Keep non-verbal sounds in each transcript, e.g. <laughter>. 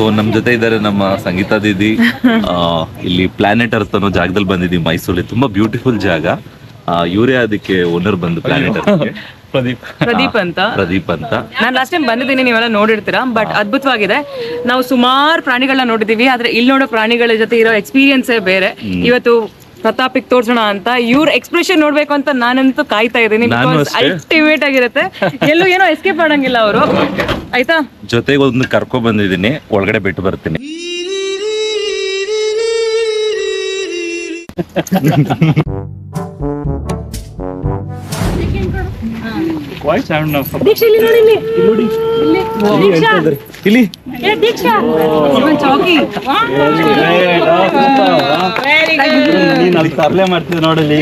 So ನಮ್ ಜೊತೆ ಇದ್ದಾರೆ ನಮ್ಮ ಸಂಗೀತ ದೀದಿ. ಆ, ಇಲ್ಲಿ ಪ್ಲಾನೆಟ್ ಅರ್ಥ ಅನ್ನೋ ಜಾಗದಲ್ಲಿ ಬಂದಿದ್ದೀವಿ ಮೈಸೂರಲ್ಲಿ. ತುಂಬಾ ಬ್ಯೂಟಿಫುಲ್ ಜಾಗ. ಇವರೇ ಅದಕ್ಕೆ ಓನರ್ ಬಂದು ಪ್ಲಾನೆಟ್ ಅರ್ತ್ಗೆ ಪ್ರದೀಪ್. ಪ್ರದೀಪ್ ಅಂತ. ಪ್ರದೀಪ್ ಅಂತ. ನಾನು ಲಾಸ್ಟ್ ಟೈಮ್ ಬಂದಿದ್ದೀನಿ ನೀವೆಲ್ಲ ನೋಡಿರ್ತೀರಾ ಬಟ್ ಅದ್ಭುತವಾಗಿದೆ. ನಾವು ಸುಮಾರು ಪ್ರಾಣಿಗಳನ್ನ ನೋಡಿದೀವಿ ಆದ್ರೆ ಇಲ್ಲಿ ನೋಡೋ ಪ್ರಾಣಿಗಳ ಜೊತೆ ಇರೋ ಎಕ್ಸ್ಪೀರಿಯನ್ಸೇ ಬೇರೆ. ಇವತ್ತು ಪ್ರತಾಪಿಕ್ ತೋರ್ಸೋಣ ಅಂತ. ಇವ್ರ ಎಕ್ಸ್ಪ್ರೆಷನ್ ನೋಡ್ಬೇಕು ಅಂತ ನಾನಂತೂ ಕಾಯ್ತಾ ಇದ್ದೀನಿ ನಾನು ಅಷ್ಟೇ. ಅಲ್ಟಿಮೇಟ್ ಆಗಿರುತ್ತೆ. ಎಲ್ಲೂ ಏನೋ ಎಸ್ಕೇಪ್ ಮಾಡಂಗಿಲ್ಲ ಅವರು. ಆಯ್ತಾ? ಜೊತೆಗೆ ಒಂದು ಕರ್ಕೊ ಬಂದಿದ್ದೀನಿ. ಒಳಗಡೆ ಬಿಟ್ಟು ಬರ್ತೀನಿ. ಇಲ್ಲಿ ಸೌಂಡ್ ಇಲ್ಲಿ. ಚೌಕಿ ನೀನ್ ಅಲ್ಲಿ ತರ್ಲೆ ಮಾಡ್ತಿದ್ದೆ ನೋಡಲಿ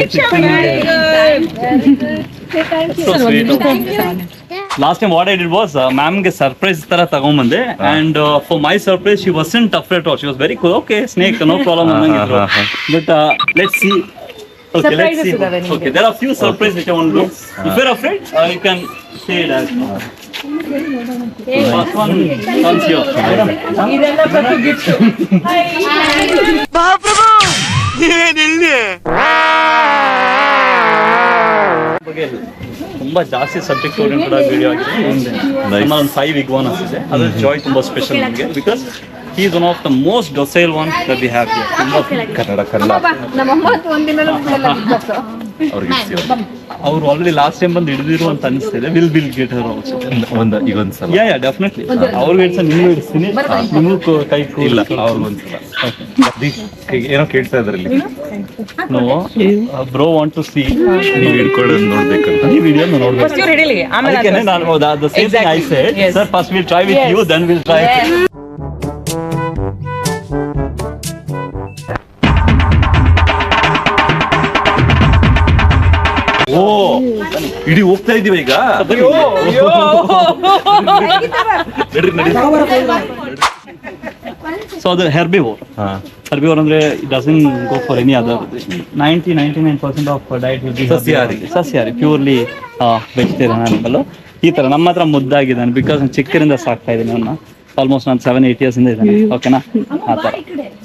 last time what I did was ಮ್ಯಾಮ್ಗೆ surprise ತರ ತಗೊಂಡ್ಬಂದೆ and for my surprise she wasn't afraid she was very cool okay snake no problem ಅನ್ನಂಗಿದ್ರು. But let see Okay, let's Surprises see. Okay, there are few surprises which I want to do. If you're afraid, uh, you can say it as First gift ಬಗ್ಗೆ ತುಂಬಾ ಜಾಸ್ತಿ subject oriented ಆಗಿ video ಆಗಿದೆ ನಮ್ಮ ಒಂದು five ಇಗ್ವಾನಸ್ ಇದೆ. ಅದ್ರ Joy ತುಂಬಾ ಸ್ಪೆಷಲ್ ನಮಗೆ. Because he is one of the most docile one that we have ತುಂಬಾ ಕನ್ನಡ ಕನ್ನಡ <laughs> ಅವ್ರಿಗೆ. ಅವ್ರು ಆಲ್ರೆಡಿ ಲಾಸ್ಟ್ ಟೈಮ್ ಬಂದು ಹಿಡಿದಿರು ಅಂತ ಅನಿಸ್ತಿದೆ will bill get her also ಒಂದು ಈಗ ಒಂದ್ಸಲ ಯಾ ಯಾ ಡೆಫಿನೆಟ್ಲಿ ಅವ್ರಿಗೆ ಹೇಳ್ಸ ನಿಮ್ಗೂ ಇಡಿಸ್ತೀನಿ ನಿಮಗೂ ಕೈ ಇಲ್ಲ ಅವ್ರಿಗೊಂದ್ಸಲ. ಏನೋ ಕೇಳ್ತಾ ಇದ್ರಲ್ಲಿ no bro want to see ನೀವ್ ಹಿಡ್ಕೊಳ್ಳೋದು ನೋಡ್ಬೇಕಂತ. ಈ ವಿಡಿಯೋ ನೋಡ್ಬೇಕು. ನಾನು the same thing I said sir first will try with you then will try oh ಇಡೀ ಹೋಗ್ತಾ ಇದೀವಿ ಈಗ? ನಡ್ರಿ ನಡಿ ಸೊ ಅದು ಹೆರ್ಬಿವೋರ್ ಹಾ. ಹೆರ್ಬಿವೋರ್ ಅಂದ್ರೆ it doesn't go for any other ninety ninety nine percent of diet will be ಸಸ್ಯಾಹಾರಿ. ಸಸ್ಯಾಹಾರಿ ಪ್ಯೂರ್ಲಿ ವೆಜಿಟೇರಿಯನ್ ಅನಿಮಲ್ ಈ ತರ ನಮ್ಮ ಹತ್ರ ಮುದ್ದಾಗಿದ್ದಾನೆ ಬಿಕಾಸ್ ನಾನು ಚಿಕ್ಕರಿಂದ ಸಾಕ್ತಾ ಇದ್ದೀನಿ ಅವನ್ನ ಆಲ್ಮೋಸ್ಟ್ ನಾನು ಸೆವೆನ್ ಏಟ್ ಇಯರ್ಸ್ ಇಂದ ಇದ್ದಾನೆ. ಓಕೆನಾ ಆ ತರ.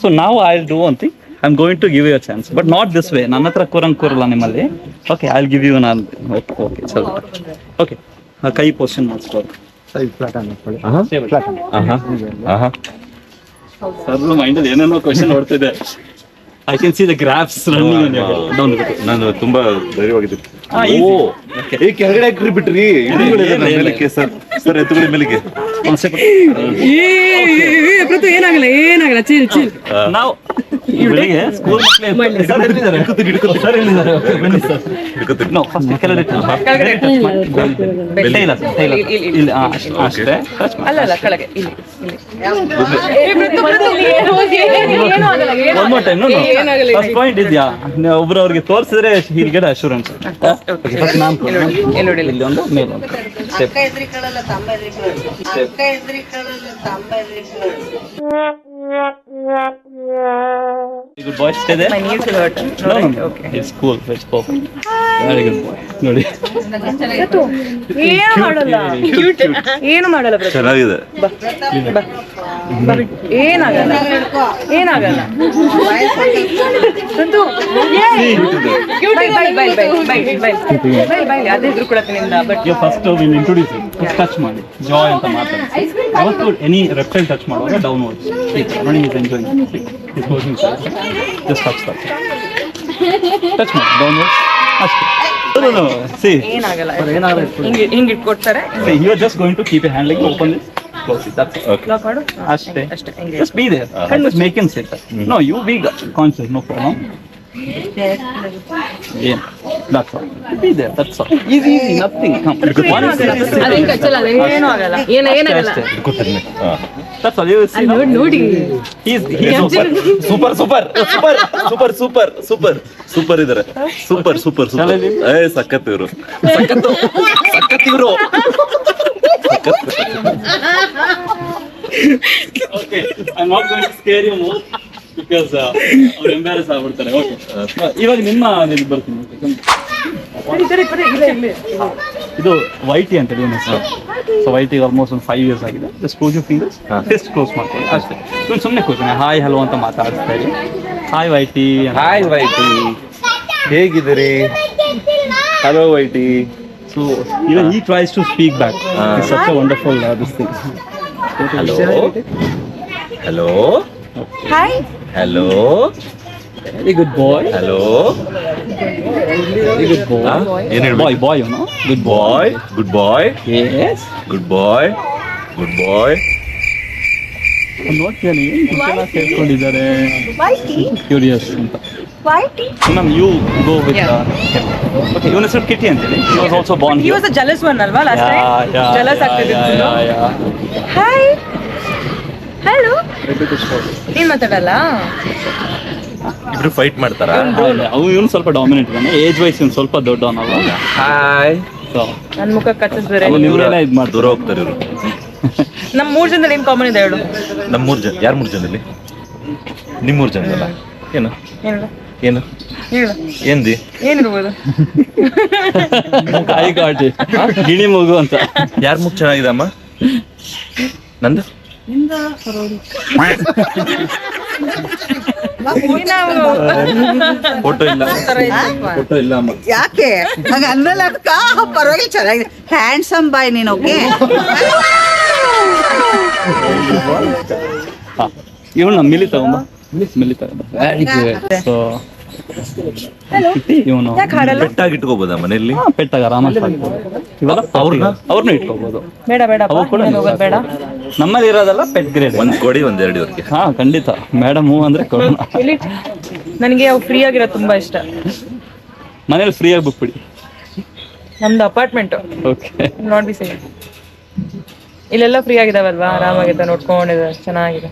ಸೊ ನಾವು ಐ ಡೂ ಅಂತ I am going to give you a chance but not this way ನನ್ನ ಹತ್ರ ಕೂರಂಗ್ ಕೂರಲ್ಲ ನಿಮ್ಮಲ್ಲಿ. ಓಕೆ ಐ ಗಿವ್ ಯು ನಾನು ಓಕೆ ಓಕೆ ಸರಿ ಓಕೆ ಕೈ ಪೋಷನ್ ಮಾಡಿಸ್ಬೋದು ಸರ್ ಮೈಂಡಲ್ಲಿ ಏನೇನೋ question ನೋಡ್ತಿದೆ I can see the graphs running down ನಾನು ತುಂಬಾ ಧೈರ್ಯವಾಗಿದ್ದೀನಿ ಹಾ, ಓ. ಏ ಕೆಳಗಡೆ ಹಾಕ್ರಿ ಬಿಟ್ರಿ ಸರ್ ಸರ್ ಎತ್ತುಗಡೆ ಮೇಲಿಗೆ. ಪೃಥು ಏನಾಗಲ್ಲ ಏನಾಗಲ್ಲ ಚೀಲ್ ಚೀಲ್ ನಾವು ಬೆಳಿಗ್ಗೆ ಸ್ಕೂಲ್ ಅಷ್ಟೇ ಅಲ್ಲ ಕೆಳಗೆ ಇಲ್ಲಿ ಫಸ್ಟ್ ಪಾಯಿಂಟ್ ಇದೆಯಾ? ಒಬ್ರು ಅವ್ರಿಗೆ ತೋರಿಸಿದ್ರೆ ಹೀಲ್ ಗೆಟ್ ಅಶೂರೆನ್ಸ್ ಇಲ್ಲಿ ಒಂದು ಮೇಲೆ ಒಂದು. ಸ್ಟೆಪ್ ತಮ್ಮ ಎದ್ರಿಕೊಳ್ಳಲ್ಲ good boy stay there My knees will hurt. No, no, no. It's cool. It's perfect. Very good boy. ನೋಡಿ ಏನು ಮಾಡಲ್ಲ ಏನು ಮಾಡಲ್ಲ ಪೃಥು. ಚೆನ್ನಾಗಿದೆ ಏನಾಗಲ್ಲ. ಏನಾಗಲ್ಲ. ಏ, bye, bye, bye, bye, bye, bye. Bye, bye, ಅದೇ ಎದುರುಕೊಳತ್ತೆ ನಿಂದ ಬಟ್ ಈಗ first will introduce first touch ಮಾಡಿ. ಜಾಯ್ ಅಂತ ಮಾತಾಡಿ. ಯಾವತ್ತು ಎನಿ ರೆಪ್ಟೈಲ್ ಟಚ್ ಮಾಡುವಾಗ ಡೌನ್ ವರ್ಡ್ಸ್ ನೋಡಿ is enjoying is closing just touch touch touch ಮಾಡಿ. ಡೌನ್ ವರ್ಡ್ಸ್ ಅಷ್ಟೇ ಏನಾಗಲ್ಲ. ಹಿಂಗೆ ಹಿಂಗೆ ಇಟ್ಕೊಡ್ತಾರೆ. You are just going to keep a hand like open this close it ಮಾಡು ಅಷ್ಟೇ. ಅಷ್ಟೇ ಹಿಂಗೆ make in sit no you be conscious no problem ಅದೇನ್ ಕಚ್ಚಲ್ಲ ಅದೇನು ಆಗಲ್ಲ. ಏನ ಏನಾಗಲ್ಲ. That's all you will see. ನೋಡಿ super super super super super super super ಇದಾರೆ. ಸೂಪರ್ ಸೂಪರ್ ಸೂಪರ್ ಏ ಸಖತ್ ಇವರು. ಸಖತ್ ಇವರು. Okay. I am not going to you you because uh, ಅವ್ರು ಎಂಬ್ಯಾರಸ್ ಆಗ್ಬಿಡ್ತಾರೆ. ಓಕೆ ಇವಾಗ ನಿಮ್ಮ ಇದು ಬರ್ತೀನಿ. ಸರಿ ಸರಿ ಸರಿ ಇದು ವೈಟಿ ಅಂತ ಹೇಳಿ ಹೆಸರು. ಸೊ ವೈಟಿ ಆಲ್ಮೋಸ್ಟ್ ಒಂದು ಫೈವ್ ಇಯರ್ಸ್ ಆಗಿದೆ. Just close you fingers just close ಮಾಡ್ಕೊಳ್ಳಿ. ಅಷ್ಟೇ. ನೀವು ಸುಮ್ಮನೆ ಕೂತೀನಿ ಹಾಯ್ ಹಲೋ ಅಂತ ಮಾತಾಡ್ತಾ ಇರಿ ಹಾಯ್ ವೈಟಿ. Hi Whitey. ಹೇಗಿದ್ದೀರಿ? Hello Whitey. So even he tries to speak back it's such a wonderful this thing hello hello hi hello very good boy hello very good boy ಏನ್ ಹೇಳ್ಬೇಕು? ಬಾಯ್ ಬಾಯ್ ಅವನು good boy good boy yes good boy good boy ನೋಡ್ತೀನಿ ಏನು ಸೇರ್ಕೊಂಡಿದ್ದಾರೆ curious ಅಂತ ma'am you go with okay ಇವನ ಹೆಸರು Kitty ಅಂತೇಳಿ he was also born he was a jealous one ಅಲ್ವಾ ಲಾಸ್ಟ್ ಟೈಮ್ ಜಲಸ್ ಆಗ್ತಿದ್ದು ಹಾಯ್ ಹಲೋ ನೀನ್ ಮಾತಾಡಲ್ಲ ಇಬ್ರು ಫೈಟ್ ಮಾಡ್ತಾರಾ? ಅವು ಇವನು ಸ್ವಲ್ಪ ಡಾಮಿನೆಂಟ್ ಇದ್ದಾನೆ ಏಜ್ ವೈಸ್ ಇವನು ಸ್ವಲ್ಪ ದೊಡ್ಡವನಲ್ಲ ಹಾಯ್ ಸೊ ನನ್ ಮುಖ ಕಚ್ಚಿಸ್ಬೇರೆ ಅವ್ನು ಇವರೆಲ್ಲ ಇದು ದೂರ ಮಾಡ್ತಾರೆ ಹೋಗ್ತಾರೆ ಇವರು. ನಮ್ಮ ಮೂರ್ ಜನದಲ್ಲಿ ಏನ್ ಕಾಮನ್ ಇದೆ ಹೇಳು. ನಮ್ಮ ಮೂರು ಜನ ಯಾರು ಮೂರು ಜನದಲ್ಲಿ? ನಿಮ್ಮ ಮೂರು ಜನದಲ್ಲ? ಏನು? ಏನು? ಏನು? ಹೇಳು. ಏನ್ದಿ? ಏನಿರ್ಬೋದು? <laughs> ಕಾಯಿ ಕಾಟಿ. ಗಿಣಿ ಮಗು ಅಂತ. ಯಾರ ಮುಖ ಚೆನ್ನಾಗಿದಮ್ಮ ನಂದು? <laughs> ಫೋಟೋ ಇಲ್ಲ. ಫೋಟೋ ಇಲ್ಲ ಅಮ್ಮ. ಯಾಕೆ? ನಂಗೆ ಅಂದ್ರಲ್ಲ ಅದಕ್ಕ ಪರವಾಗಿಲ್ಲ ಚೆನ್ನಾಗಿದೆ. ಹ್ಯಾಂಡ್ಸಮ್ ಬಾಯ್ ನೀನು ಓಕೆ? ಇವಳು ನಮ್ಮ ಮಿಲಿ ತಗೊಂಬ ಮಿಲಿ ತಗೊಂಬ ಸೊ ಇವನು ಪೆಟ್ಟಾಗಿ ಇಟ್ಕೋಬೋದಾ ಮನೆಯಲ್ಲಿ? ಪೆಟ್ಟಾಗ ಆರಾಮಾಗಿ ಸಾಕ್ಬೋದು ಇವೆಲ್ಲ ಅವ್ರ್ನ? ಅವ್ರನ್ನ? ಇಟ್ಕೋಬಹುದು ಬೇಡ ಬೇಡ ಹೋಗೋದು ಬೇಡ. ನಮ್ಮಲ್ಲಿ ಇರೋದೆಲ್ಲ ಪೆಟ್ ಗ್ರೇಡ್ ಒಂದ್ ಕೊಡಿ ಒಂದ್ ಎರಡುವರೆಗೆ ಹಾ ಖಂಡಿತ. ಮೇಡಮ್ ಹೂ ಅಂದ್ರೆ ಕೊಡೋಣ. ಇಲ್ಲಿ ನನಗೆ ಅವು ಫ್ರೀ ಆಗಿರೋದು ತುಂಬಾ ಇಷ್ಟ. ಮನೇಲಿ ಫ್ರೀ ಆಗಿ ಬಿಟ್ಬಿಡಿ. ನಮ್ದು apartment okay not be safe ಇಲ್ಲೆಲ್ಲ ಫ್ರೀ ಆಗಿದಾವಲ್ವಾ? ಆರಾಮಾಗಿದೆ ನೋಡ್ಕೊಂಡಿದೆ ಚೆನ್ನಾಗಿದೆ.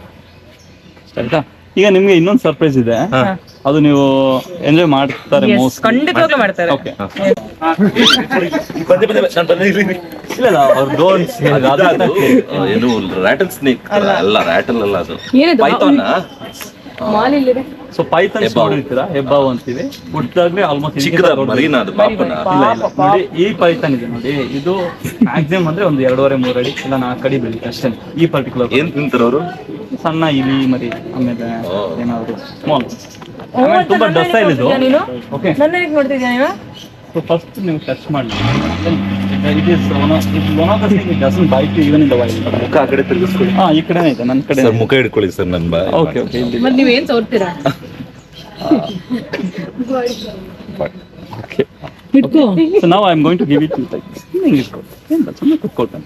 ಆಯ್ತಾ? ಈಗ ನಿಮ್ಗೆ ಇನ್ನೊಂದು ಸರ್ಪ್ರೈಸ್ ಇದೆ. ಅದು ನೀವು ಎಂಜಾಯ್ ಮಾಡ್ತಾರೆ ಮೋಸ್ಟ್ ಖಂಡಿತವಾಗ್ಲೂ ಮಾಡ್ತಾರೆ? ಓಕೆ ಇಲ್ಲಿ, ಇಲ್ಲಿ. ಅವ್ರು ಡೋಂಟ್ಸ್ ಏನು ರ್ಯಾಟಲ್ ಸ್ನೇಕ್ ಅಲ್ಲ. ರ್ಯಾಟಲ್ ಅಲ್ಲ ಅದು? ಮಾಲ್ ಇಲ್ಲಿದೆ. ಸೊ ಪೈಥನ್ಸ್ ಹೆಬ್ಬಾವು. ನೋಡಿರ್ತೀರಾ? ಹೆಬ್ಬಾವು ಅಂತೀವಿ. ಹುಟ್ಟಾಗ್ಲೇ ಆಲ್ಮೋಸ್ಟ್ ಚಿಕ್ಕದ ಮರಿನ ಅದು ಪಾಪನ. ಇಲ್ಲ ಇಲ್ಲ. ನೋಡಿ ಈ ಪೈಥನ್ ಇದೆ ನೋಡಿ. ಇದು ಮ್ಯಾಕ್ಸಿಮಮ್ ಅಂದ್ರೆ ಒಂದು ಎರಡೂವರೆ ಮೂರು ಅಡಿ ಇಲ್ಲ ನಾಲ್ಕು ಅಡಿ ಬೆಳೀತೆ ಅಷ್ಟೇ. ಈ ಪರ್ಟಿಕ್ಯುಲರ್ ಏನ್ ತಿಂತಾರ ಅವರು? ಸಣ್ಣ ಇಲಿ ಮರಿ ಆಮೇಲೆ. ಏನಾದ್ರು ಸ್ಮಾಲ್ ಅಂತ ತುಂಬಾ ನನ್ನ ಡಸ್ಟ್ ಇದು ನೀನು? ಓಕೆ. ನನ್ನ ಹೇಗೆ ನೋಡ್ತಿದ್ಯಾ ನೀನು? ಸೊ ಫಸ್ಟ್ ನೀವು ಟಚ್ ಮಾಡಿ. It is one of it one of the thing it doesn't bite even in the wild ಮುಖ ಆ ಕಡೆ ತಿರುಗಿಸ್ಕೊಳ್ಳಿ. ಹಾಂ ಈ ಕಡೆನೇ ಇದೆ ನನ್ನ ಕಡೆ ಸರ್ ಮುಖ ಹಿಡ್ಕೊಳ್ಳಿ ಸರ್ ನನ್ನ ಬಾ ಓಕೆ ಓಕೆ ಮತ್ತೆ ನೀವ್ ಏನ್ ತೋರ್ತೀರಾ ಓಕೆ ಸೊ ನಾವು I am going to give it <laughs> like ಹಿಂಗೆ ಇಟ್ಕೋ. ಏನು ಸುಮ್ಮನೆ ಕುತ್ಕೊಳ್ತಾನೆ.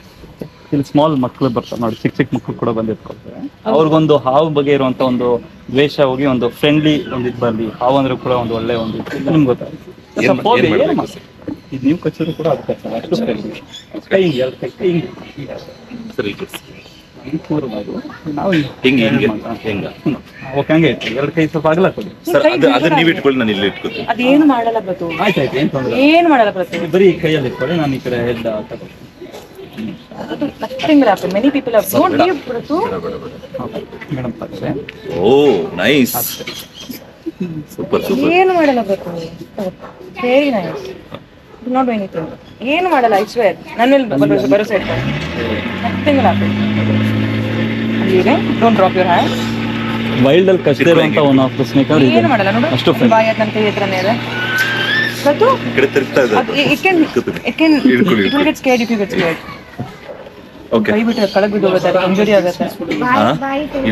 ಇಲ್ಲಿ ಸ್ಮಾಲ್ ಮಕ್ಕಳು ಬರ್ತಾರೆ ನೋಡಿ ಚಿಕ್ಕ ಚಿಕ್ಕ ಮಕ್ಕಳು ಕೂಡ ಬಂದು ಇಟ್ಕೊಳ್ತಾರೆ ಅವ್ರಿಗೊಂದು ಹಾವು ಬಗ್ಗೆ ಇರುವಂತ ಒಂದು ದ್ವೇಷ ಹೋಗಿ ಒಂದು ಫ್ರೆಂಡ್ಲಿ ಒಂದು ಇದು ಬರ್ಲಿ. ಹಾವು ಅಂದ್ರೆ ಕೂಡ ಒಂದು ಒಳ್ಳೆ ಒಂದು ನಿಮ್ಗೆ ಗೊತ್ತಾಗುತ್ತೆ ಇದು ನೀವು ಕಚ್ಚಿದ್ರು ಕೂಡ ನಾವು ಹಿಂಗೆ ಹಿಂಗೆ ಹಿಂಗ ಓಕೆ ಹಂಗೆ ಇಟ್ಟು ಎರಡು ಕೈ ಸ್ವಲ್ಪ ಆಗಲ್ಲ ಕೊಡಿ. ಸರ್ ಅದು ಅದನ್ನ ನೀವು ಇಟ್ಕೊಳ್ಳಿ ನಾನು ಇಲ್ಲಿ ಇಟ್ಕೋತೀನಿ ಅದೇನು ಮಾಡಲ್ಲ ಪ್ರತು ಆಯ್ತು ಆಯ್ತು ಏನು ತೊಂದರೆ ಏನ್ ಮಾಡಲ್ಲ ಪ್ರತು ಬರೀ ಕೈಯಲ್ಲಿ ಇಟ್ಕೊಳ್ಳಿ ನಾನು ಈ ಕಡೆ ಹೆಡ್ ತಗೊಳ್ತೀನಿ. Nothing will happen many people have don't leave ಪ್ರತು ಮೇಡಮ್ ತಕ್ಷಣ ಓ ನೈಸ್ ಸೂಪರ್ ಸೂಪರ್ ಏನು ಮಾಡಲ್ಲ ಪ್ರತು ವೆರಿ ನೈಸ್ ನಾಟ್ ಎನಿಥಿಂಗ್ ಏನು ಮಾಡಲ್ಲ ಐ ಸ್ವೇರ್ ನನ್ನ ಮೇಲೆ ಭರವಸೆ ಭರವಸೆ ಇಟ್ಕೊಂಡು ನಥಿಂಗ್ will happen ಅಲ್ಲಿಗೆ? Don't drop your hand wild ಅಲ್ಲಿ ಕಷ್ಟೇ ಇರುವಂತ ಒನ್ ಆಫ್ ದ ಸ್ನೇಕ್ ಅವ್ರು ಏನು ಮಾಡಲ್ಲ ನೋಡು. ಅಷ್ಟು ಬಾಯ್ ನನ್ನ ಕೈ ಹತ್ರನೇ ಇದೆ. ಈ ಕಡೆ ತಿರುಗ್ತಾ ಇದೆ ಓಕೆ ಕೈ ಬಿಟ್ಟರೆ ಕೆಳಗೆ ಬಿದ್ದು ಹೋಗುತ್ತೆ ಇಂಜುರಿ ಆಗುತ್ತೆ.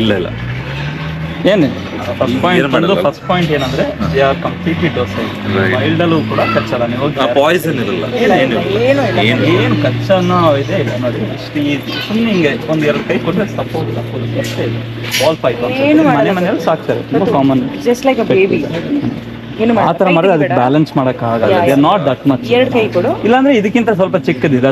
ಇಲ್ಲ ಇಲ್ಲ. ಏನು? ಫಸ್ಟ್ ಪಾಯಿಂಟ್ ಬಂದು ಫಸ್ಟ್ ಪಾಯಿಂಟ್ ಏನಂದ್ರೆ they are completely dose mild wild ಅಲ್ಲೂ ಕೂಡ ಕಚ್ಚಲ್ಲ ನೀವು ಹೋಗಿ ಆ ಪಾಯ್ಸನ್ ಇರಲ್ಲ. ಏನು ಏನು ಏನು ಏನು ಕಚ್ಚ ಇಲ್ಲ ನೋಡಿ ಇಷ್ಟು ಈಸಿ ಸುಮ್ಮನೆ ಹಿಂಗೆ ಒಂದ್ ಎರಡು ಕೈ ಕೊಟ್ಟರೆ ಸಪೋರ್ಟ್ ಸಪೋರ್ಟ್ ಅಷ್ಟೇ ಇದೆ. ಬಾಲ್ ಫೈಟ್ ಏನು ಮನೆ. ಮನೆಯಲ್ಲಿ ಸಾಕ್ತಾರೆ. ತುಂಬ common just like a baby ಏನು ಆ ಥರ ಮಾಡಿದ್ರೆ ಅದಕ್ಕೆ ಬ್ಯಾಲೆನ್ಸ್ ಮಾಡಕ್ ಆಗಲ್ಲ they are not that much ಎರಡು ಕೈ ಕೊಡು. ಇಲ್ಲಾಂದ್ರೆ ಇದಕ್ಕಿಂತ ಸ್ವಲ್ಪ ಚಿಕ್ಕದಿದೆ